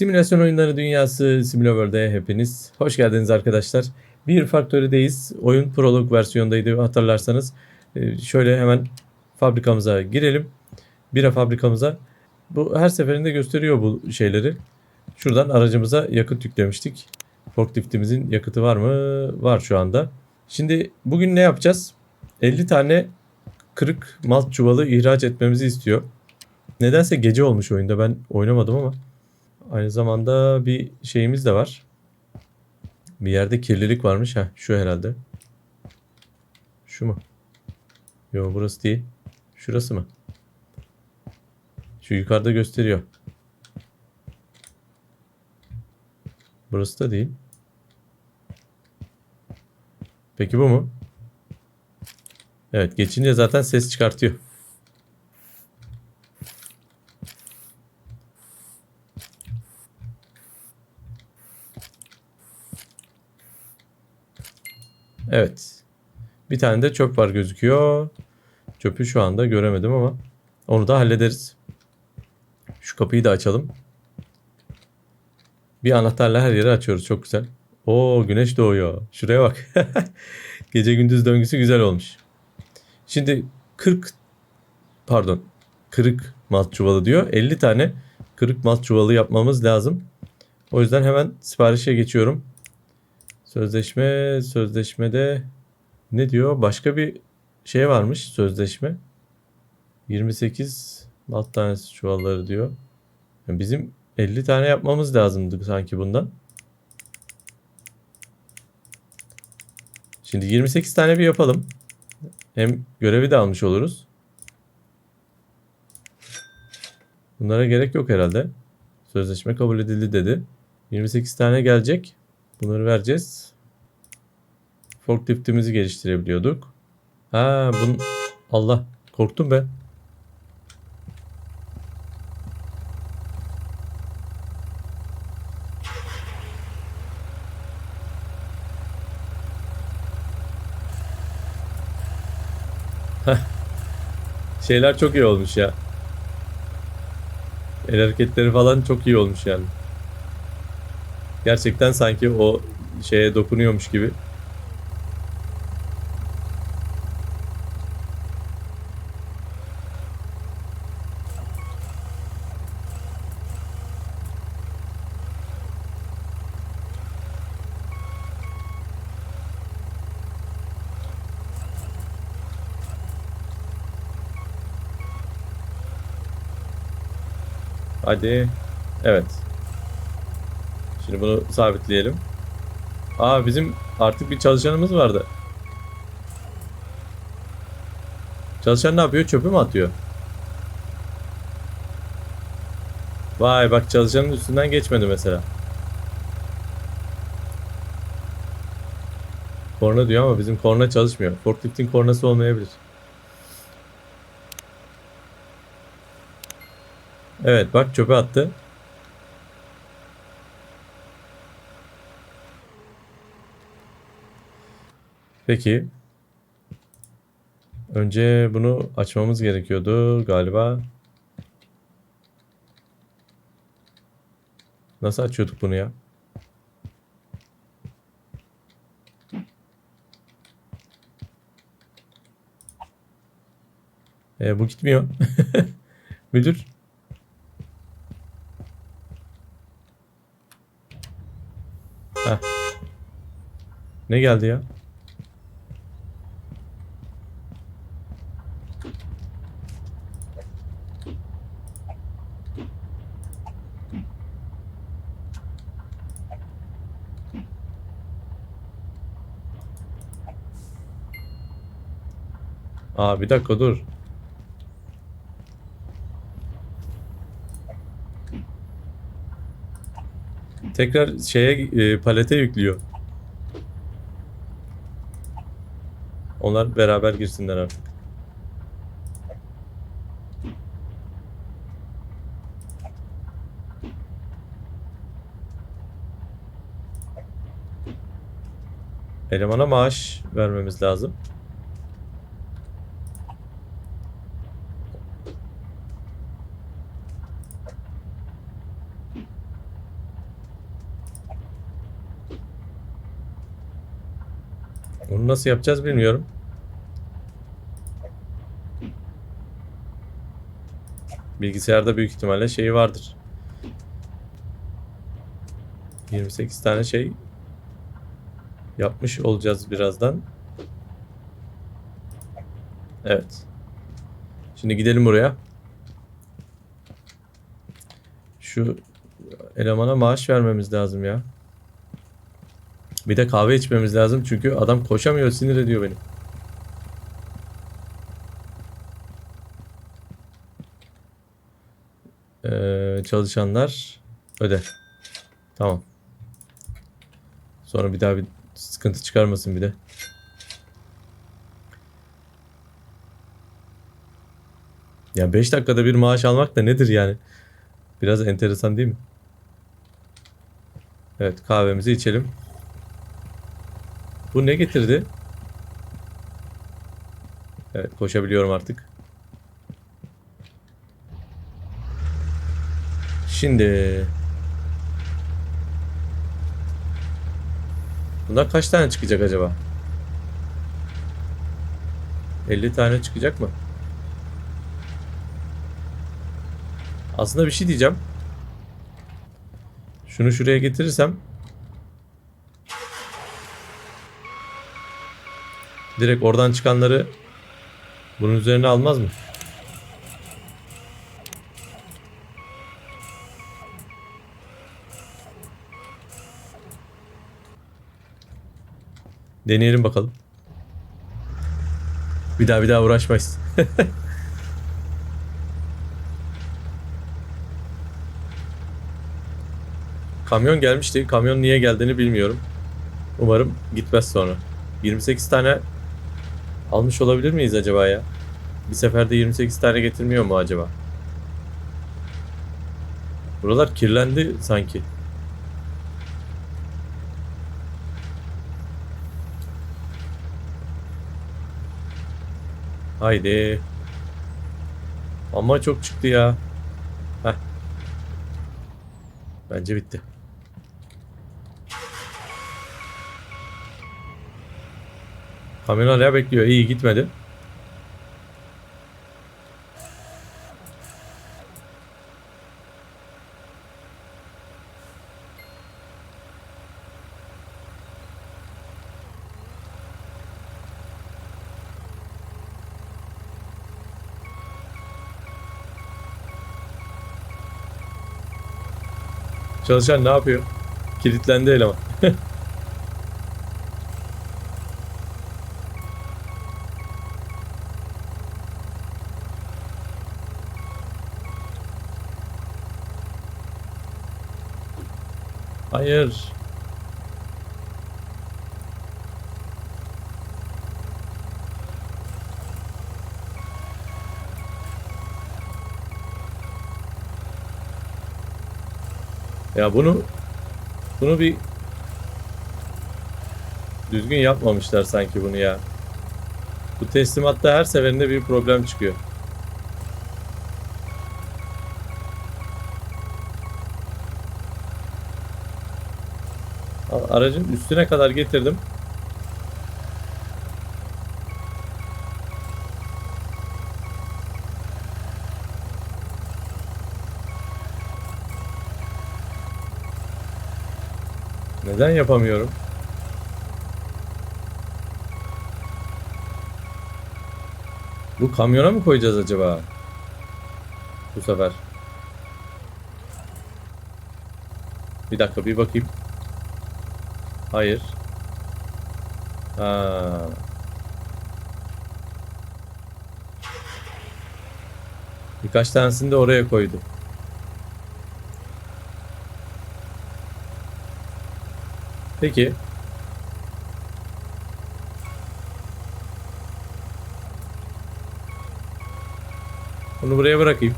Simülasyon oyunları dünyası Simülaworld'e hepiniz hoş geldiniz arkadaşlar. Bir Factory'deyiz. Oyun prolog versiyondaydı hatırlarsanız. Ee, şöyle hemen fabrikamıza girelim. Bira fabrikamıza. Bu her seferinde gösteriyor bu şeyleri. Şuradan aracımıza yakıt yüklemiştik. Forkliftimizin yakıtı var mı? Var şu anda. Şimdi bugün ne yapacağız? 50 tane kırık malt çuvalı ihraç etmemizi istiyor. Nedense gece olmuş oyunda. Ben oynamadım ama. Aynı zamanda bir şeyimiz de var. Bir yerde kirlilik varmış. ha şu herhalde. Şu mu? Yo burası değil. Şurası mı? Şu yukarıda gösteriyor. Burası da değil. Peki bu mu? Evet geçince zaten ses çıkartıyor. Evet. Bir tane de çöp var gözüküyor. Çöpü şu anda göremedim ama onu da hallederiz. Şu kapıyı da açalım. Bir anahtarla her yeri açıyoruz. Çok güzel. Oo güneş doğuyor. Şuraya bak. Gece gündüz döngüsü güzel olmuş. Şimdi 40 pardon kırık malt çuvalı diyor. 50 tane kırık malt çuvalı yapmamız lazım. O yüzden hemen siparişe geçiyorum. Sözleşme, sözleşmede ne diyor? Başka bir şey varmış sözleşme. 28 malt tanesi çuvalları diyor. Yani bizim 50 tane yapmamız lazımdı sanki bundan. Şimdi 28 tane bir yapalım. Hem görevi de almış oluruz. Bunlara gerek yok herhalde. Sözleşme kabul edildi dedi. 28 tane gelecek. Bunları vereceğiz. Forklift'imizi geliştirebiliyorduk. Ha bun Allah korktum. Heh. Şeyler çok iyi olmuş ya. El hareketleri falan çok iyi olmuş yani. Gerçekten sanki o şeye dokunuyormuş gibi. Hadi. Evet. Şimdi bunu sabitleyelim. Aa bizim artık bir çalışanımız vardı. Çalışan ne yapıyor? Çöpü mü atıyor? Vay bak çalışanın üstünden geçmedi mesela. Korna diyor ama bizim korna çalışmıyor. Forkliftin kornası olmayabilir. Evet bak çöpe attı. Peki. Önce bunu açmamız gerekiyordu galiba. Nasıl açıyorduk bunu ya? E, bu gitmiyor. Müdür. Ne geldi ya? Aa bir dakika dur. Tekrar şeye e, palete yüklüyor. Onlar beraber girsinler artık. Elemana maaş vermemiz lazım. Bunu nasıl yapacağız bilmiyorum. Bilgisayarda büyük ihtimalle şeyi vardır. 28 tane şey yapmış olacağız birazdan. Evet. Şimdi gidelim buraya. Şu elemana maaş vermemiz lazım ya. Bir de kahve içmemiz lazım çünkü adam koşamıyor sinir ediyor beni. Ee, çalışanlar öde. Tamam. Sonra bir daha bir sıkıntı çıkarmasın bir de. Ya 5 dakikada bir maaş almak da nedir yani? Biraz enteresan değil mi? Evet kahvemizi içelim. Bu ne getirdi? Evet koşabiliyorum artık. Şimdi Bundan kaç tane çıkacak acaba? 50 tane çıkacak mı? Aslında bir şey diyeceğim. Şunu şuraya getirirsem direkt oradan çıkanları bunun üzerine almaz mı? Deneyelim bakalım. Bir daha bir daha uğraşmayız. Kamyon gelmişti. Kamyon niye geldiğini bilmiyorum. Umarım gitmez sonra. 28 tane almış olabilir miyiz acaba ya? Bir seferde 28 tane getirmiyor mu acaba? Buralar kirlendi sanki. Haydi. Ama çok çıktı ya. Heh. Bence bitti. Kamyon hala bekliyor. İyi gitmedi. Çalışan ne yapıyor? Kilitlendi eleman. Hayır. Ya bunu bunu bir düzgün yapmamışlar sanki bunu ya. Bu teslimatta her seferinde bir problem çıkıyor. Aracın üstüne kadar getirdim. Neden yapamıyorum? Bu kamyona mı koyacağız acaba? Bu sefer. Bir dakika bir bakayım. Hayır. Ha. Birkaç tanesini de oraya koydu. Peki. Bunu buraya bırakayım.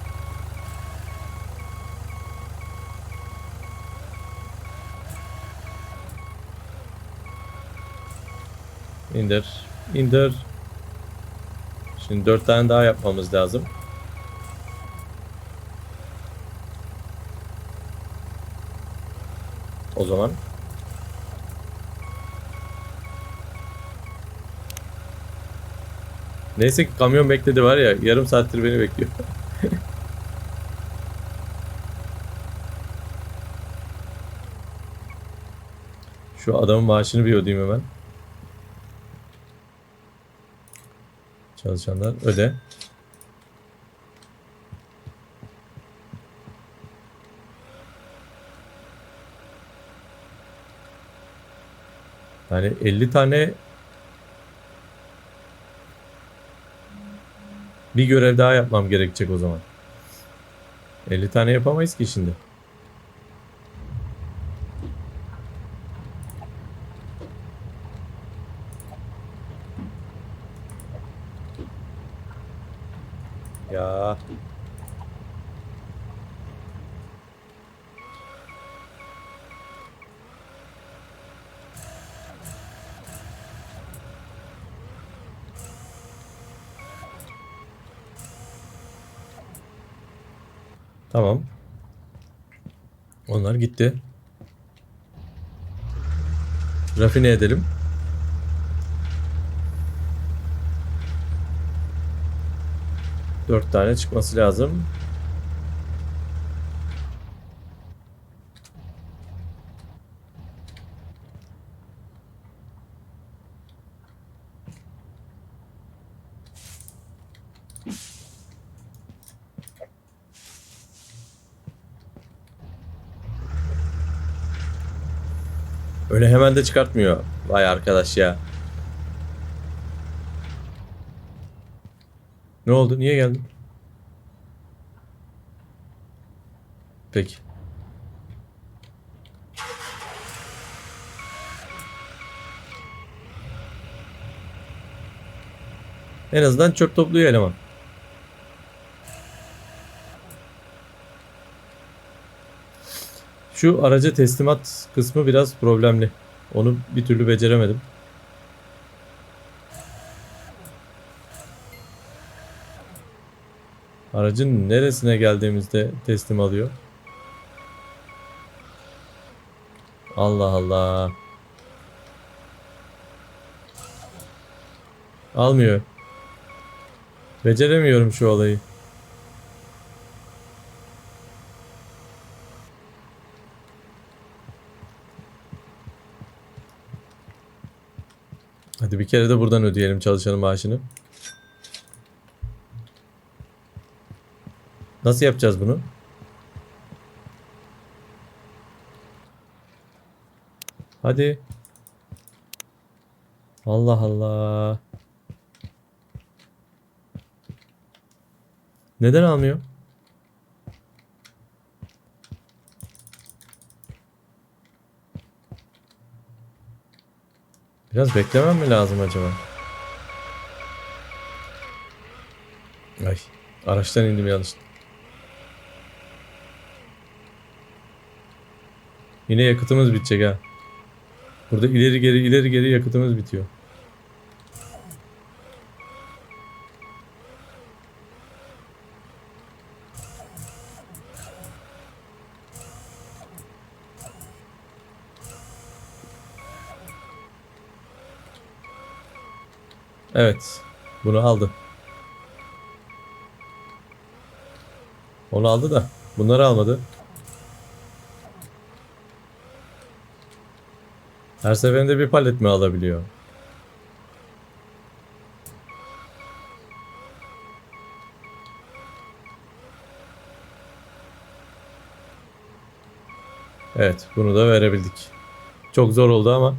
İndir. İndir. Şimdi dört tane daha yapmamız lazım. O zaman Neyse ki kamyon bekledi var ya yarım saattir beni bekliyor. Şu adamın maaşını bir ödeyeyim hemen. Çalışanlar öde. Yani 50 tane bir görev daha yapmam gerekecek o zaman. 50 tane yapamayız ki şimdi. Ya Tamam. Onlar gitti. Rafine edelim. Dört tane çıkması lazım. Öyle hemen de çıkartmıyor. Vay arkadaş ya. Ne oldu? Niye geldin? Peki. En azından çöp topluyor eleman. Şu araca teslimat kısmı biraz problemli. Onu bir türlü beceremedim. Aracın neresine geldiğimizde teslim alıyor. Allah Allah. Almıyor. Beceremiyorum şu olayı. Hadi bir kere de buradan ödeyelim çalışanın maaşını. Nasıl yapacağız bunu? Hadi. Allah Allah. Neden almıyor? Biraz beklemem mi lazım acaba? Ay, araçtan indim yanlış. Yine yakıtımız bitecek ha. Burada ileri geri ileri geri yakıtımız bitiyor. Evet. Bunu aldı. Onu aldı da bunları almadı. Her seferinde bir palet mi alabiliyor? Evet, bunu da verebildik. Çok zor oldu ama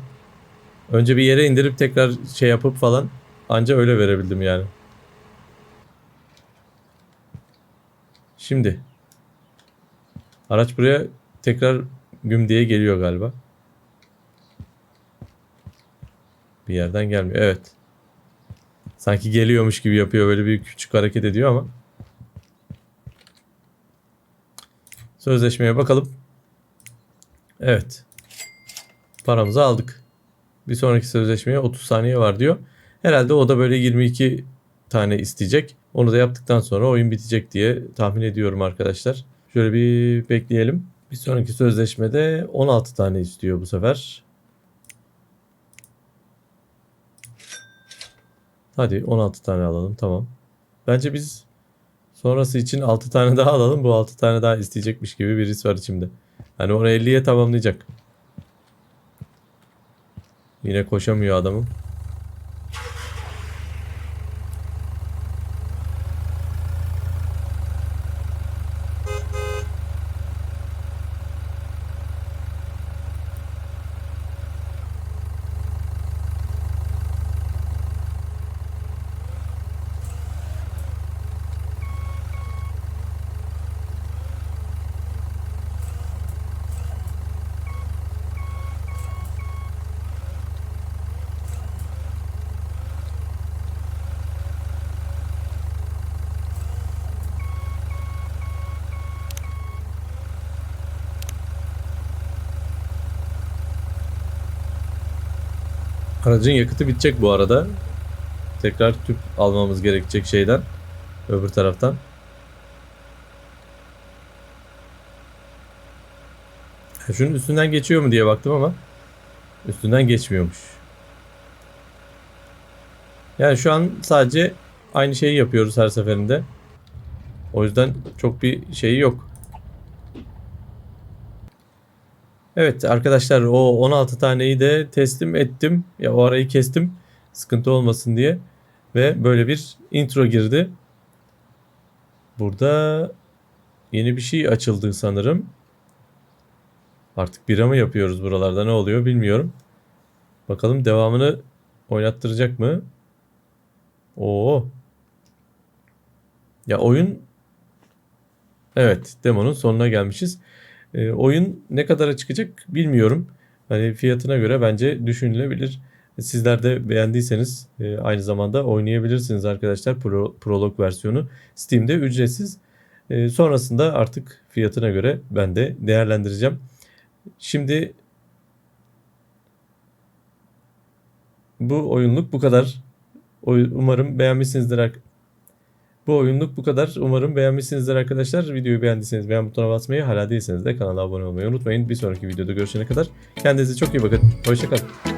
önce bir yere indirip tekrar şey yapıp falan anca öyle verebildim yani. Şimdi araç buraya tekrar güm diye geliyor galiba. Bir yerden gelmiyor. Evet. Sanki geliyormuş gibi yapıyor. Böyle bir küçük hareket ediyor ama. Sözleşmeye bakalım. Evet. Paramızı aldık. Bir sonraki sözleşmeye 30 saniye var diyor. Herhalde o da böyle 22 tane isteyecek. Onu da yaptıktan sonra oyun bitecek diye tahmin ediyorum arkadaşlar. Şöyle bir bekleyelim. Bir sonraki sözleşmede 16 tane istiyor bu sefer. Hadi 16 tane alalım tamam. Bence biz sonrası için 6 tane daha alalım. Bu 6 tane daha isteyecekmiş gibi bir his var içimde. Hani onu 50'ye tamamlayacak. Yine koşamıyor adamım. Aracın yakıtı bitecek bu arada. Tekrar tüp almamız gerekecek şeyden. Öbür taraftan. Ha, Şunun üstünden geçiyor mu diye baktım ama üstünden geçmiyormuş. Yani şu an sadece aynı şeyi yapıyoruz her seferinde. O yüzden çok bir şeyi yok. Evet arkadaşlar o 16 taneyi de teslim ettim. Ya o arayı kestim. Sıkıntı olmasın diye. Ve böyle bir intro girdi. Burada yeni bir şey açıldı sanırım. Artık bira mı yapıyoruz buralarda ne oluyor bilmiyorum. Bakalım devamını oynattıracak mı? Oo. Ya oyun Evet, demonun sonuna gelmişiz. Ee, oyun ne kadara çıkacak bilmiyorum. Hani fiyatına göre bence düşünülebilir. Sizler de beğendiyseniz e, aynı zamanda oynayabilirsiniz arkadaşlar. Pro, Prolog versiyonu Steam'de ücretsiz. E, sonrasında artık fiyatına göre ben de değerlendireceğim. Şimdi bu oyunluk bu kadar. Umarım beğenmişsinizdir. Bu oyunluk bu kadar. Umarım beğenmişsinizdir arkadaşlar. Videoyu beğendiyseniz beğen butonuna basmayı, hala değilseniz de kanala abone olmayı unutmayın. Bir sonraki videoda görüşene kadar kendinize çok iyi bakın. Hoşçakalın.